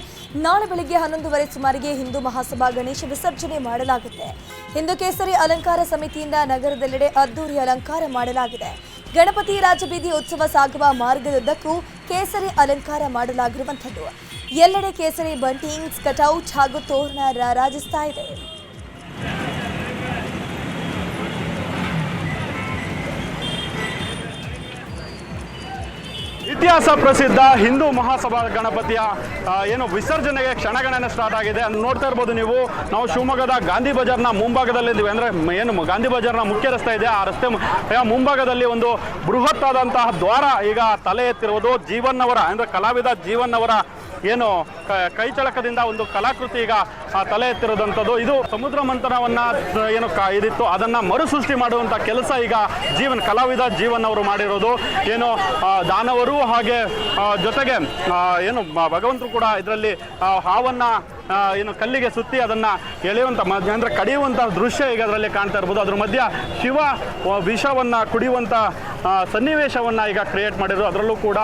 ನಾಳೆ ಬೆಳಗ್ಗೆ ಹನ್ನೊಂದುವರೆ ಸುಮಾರಿಗೆ ಹಿಂದೂ ಮಹಾಸಭಾ ಗಣೇಶ ವಿಸರ್ಜನೆ ಮಾಡಲಾಗುತ್ತೆ ಹಿಂದೂ ಕೇಸರಿ ಅಲಂಕಾರ ಸಮಿತಿಯಿಂದ ನಗರದೆಲ್ಲೆಡೆ ಅದ್ದೂರಿ ಅಲಂಕಾರ ಮಾಡಲಾಗಿದೆ ಗಣಪತಿ ರಾಜಬೀದಿ ಉತ್ಸವ ಸಾಗುವ ಮಾರ್ಗದುದ್ದಕ್ಕೂ ಕೇಸರಿ ಅಲಂಕಾರ ಮಾಡಲಾಗಿರುವಂಥದ್ದು ಎಲ್ಲೆಡೆ ಕೇಸರಿ ಬಂಟಿಂಗ್ಸ್ ಕಟೌಟ್ ಹಾಗೂ ತೋರಣ ರಾರಾಜಿಸ್ತಾ ಇದೆ. ಇತಿಹಾಸ ಪ್ರಸಿದ್ಧ ಹಿಂದೂ ಮಹಾಸಭಾ ಗಣಪತಿಯ ಏನು ವಿಸರ್ಜನೆಗೆ ಕ್ಷಣಗಣನೆ ಸ್ಟಾರ್ಟ್ ಆಗಿದೆ. ನೋಡ್ತಾ ಇರ್ಬೋದು ನೀವು. ನಾವು ಶಿವಮೊಗ್ಗದ ಗಾಂಧಿ ಬಜಾರ್ನ ಮುಂಭಾಗದಲ್ಲಿದ್ದೀವಿ ಅಂದ್ರೆ ಮ- ಏನು ಗಾಂಧಿ ಬಜಾರ್ನ ಮುಖ್ಯ ರಸ್ತೆ ಇದೆ. ಆ ರಸ್ತೆ ಮುಂಭಾಗದಲ್ಲಿ ಒಂದು ಬೃಹತ್ತಾದಂತಹ ದ್ವಾರ ಈಗ ತಲೆ ಎತ್ತಿರುವುದು. ಜೀವನ್ನವರ, ಅಂದ್ರೆ ಕಲಾವಿದ ಜೀವನ್ ಅವರ ಏನು ಕೈ ಕೈಚಳಕದಿಂದ ಒಂದು ಕಲಾಕೃತಿ ಈಗ ತಲೆ ಎತ್ತಿರೋದಂಥದ್ದು. ಇದು ಸಮುದ್ರ ಮಂಥನವನ್ನ ಏನು ಇದಿತ್ತು, ಅದನ್ನ ಮರುಸೃಷ್ಟಿ ಮಾಡುವಂತ ಕೆಲಸ ಈಗ ಜೀವನ್, ಕಲಾವಿದ ಜೀವನ್ ಅವರು ಮಾಡಿರೋದು. ಏನು ದಾನವರು ಹಾಗೆ ಜೊತೆಗೆ ಏನು, ಭಗವಂತರು ಕೂಡ ಇದರಲ್ಲಿ ಹಾವನ್ನ ಏನು ಕಲ್ಲಿಗೆ ಸುತ್ತಿ ಅದನ್ನ ಎಳೆಯುವಂತ ಮ- ಅಂದ್ರೆ ಕಡಿಯುವಂಥ ದೃಶ್ಯ ಈಗ ಅದರಲ್ಲಿ ಕಾಣ್ತಾ ಇರ್ಬೋದು. ಅದ್ರ ಮಧ್ಯ ಶಿವ ವಿಷವನ್ನು ಕುಡಿಯುವಂತ ಸನ್ನಿವೇಶವನ್ನ ಈಗ ಕ್ರಿಯೇಟ್ ಮಾಡಿದ್ರು. ಅದರಲ್ಲೂ ಕೂಡ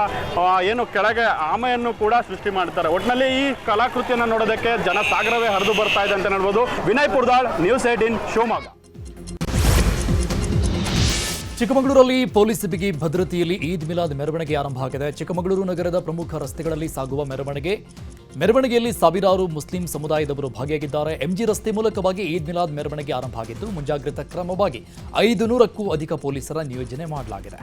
ಏನು ಕೆಳಗೆ ಆಮೆಯನ್ನು ಕೂಡ ಸೃಷ್ಟಿ ಮಾಡ್ತಾರೆ. ಒಟ್ಟಿನಲ್ಲಿ ಈ ಕಲಾಕೃತಿಯನ್ನು ನೋಡೋದಕ್ಕೆ ಜನ ಸಾಗರವೇ ಹರಿದು ಬರ್ತಾ ಇದೆ ಅಂತ ನೋಡ್ಬೋದು ವಿನಯ್ ಪುರ್ದಾಳ್ ನ್ಯೂಸ್ ಏಟೀನ್ ಶಿವಮೊಗ್ಗ. ಚಿಕ್ಕಮಗಳೂರಲ್ಲಿ ಪೊಲೀಸ್ ಬಿಗಿ ಭದ್ರತೆಯಲ್ಲಿ ಈದ್ ಮಿಲಾದ್ ಮೆರವಣಿಗೆ ಆರಂಭ ಆಗಿದೆ. ಚಿಕ್ಕಮಗಳೂರು ನಗರದ ಪ್ರಮುಖ ರಸ್ತೆಗಳಲ್ಲಿ ಸಾಗುವ ಮೆರವಣಿಗೆ. ಮೆರವಣಿಗೆಯಲ್ಲಿ ಸಾವಿರಾರು ಮುಸ್ಲಿಂ ಸಮುದಾಯದವರು ಭಾಗಿಯಾಗಿದ್ದಾರೆ. ಎಂಜಿ ರಸ್ತೆ ಮೂಲಕವಾಗಿ ಈದ್ ಮಿಲಾದ್ ಮೆರವಣಿಗೆ ಆರಂಭ ಆಗಿದ್ದು, ಮುಂಜಾಗ್ರತಾ ಕ್ರಮವಾಗಿ ಐದು ನೂರಕ್ಕೂ ಅಧಿಕ ಪೊಲೀಸರ ನಿಯೋಜನೆ ಮಾಡಲಾಗಿದೆ.